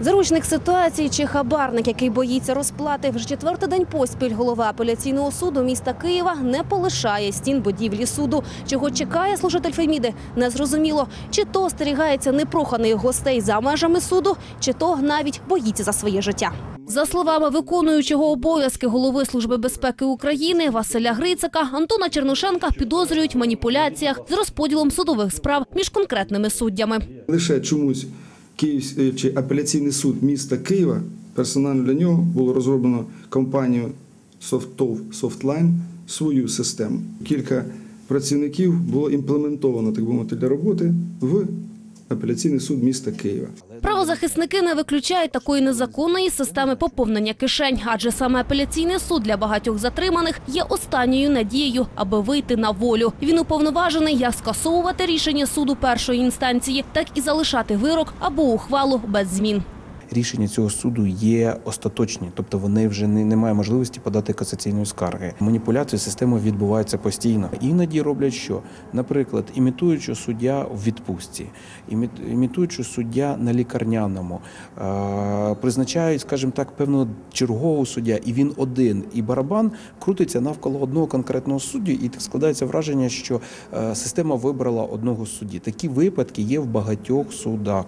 Заручник ситуації чи хабарник, який боїться розплати, вже четвертий день поспіль голова апеляційного суду міста Києва не полишає стін будівлі суду. Чого чекає служитель Феміди, незрозуміло. Чи то остерігається непроханих гостей за межами суду, чи то навіть боїться за своє життя. За словами виконуючого обов'язки голови Служби безпеки України Василя Грицака, Антона Чернушенка підозрюють в маніпуляціях з розподілом судових справ між конкретними суддями. Лише чомусь Київ е, чи апеляційний суд міста Києва персонально для нього було розроблено компанією Softov Softline свою систему. Кілька працівників було імплементовано, так би мовити, для роботи в апеляційний суд міста Києва. Правозахисники не виключають такої незаконної системи поповнення кишень, адже саме апеляційний суд для багатьох затриманих є останньою надією, аби вийти на волю. Він уповноважений як скасовувати рішення суду першої інстанції, так і залишати вирок або ухвалу без змін. Рішення цього суду є остаточні, тобто вони вже не немає можливості подати касаційної скарги. Маніпуляції системи відбуваються постійно. Іноді роблять що, наприклад, імітуючи суддя в відпустці, імі- імітуючи суддя на лікарняному, е, призначають, скажімо так, певного чергового суддя, і він один, і барабан крутиться навколо одного конкретного суддю, і так складається враження, що е, система вибрала одного судді. Такі випадки є в багатьох судах.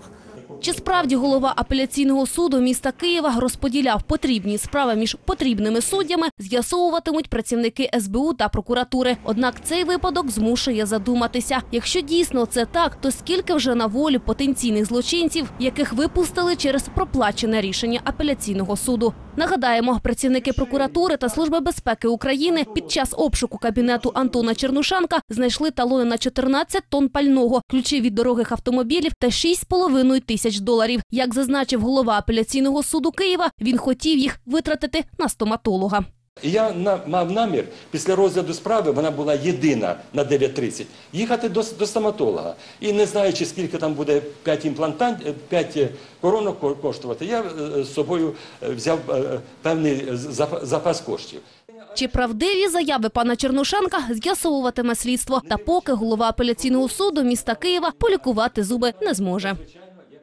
Чи справді голова апеляційного суду міста Києва розподіляв потрібні справи між потрібними суддями, з'ясовуватимуть працівники СБУ та прокуратури. Однак цей випадок змушує задуматися. Якщо дійсно це так, то скільки вже на волі потенційних злочинців, яких випустили через проплачене рішення апеляційного суду? Нагадаємо, працівники прокуратури та служби безпеки України під час обшуку кабінету Антона Чернушенка знайшли талони на 14 тонн пального, ключі від дорогих автомобілів та 6,5 тисяч доларів. Як зазначив голова апеляційного суду Києва, він хотів їх витратити на стоматолога. Я мав намір після розгляду справи, вона була єдина на 9.30, їхати до, до стоматолога. І не знаючи, скільки там буде 5 імплантантів, 5 коронок ко- коштувати, я е, з собою е, взяв е, певний запа- запас коштів. Чи правдиві заяви пана Чернушенка з'ясовуватиме слідство. Та поки голова апеляційного суду міста Києва полікувати зуби не зможе.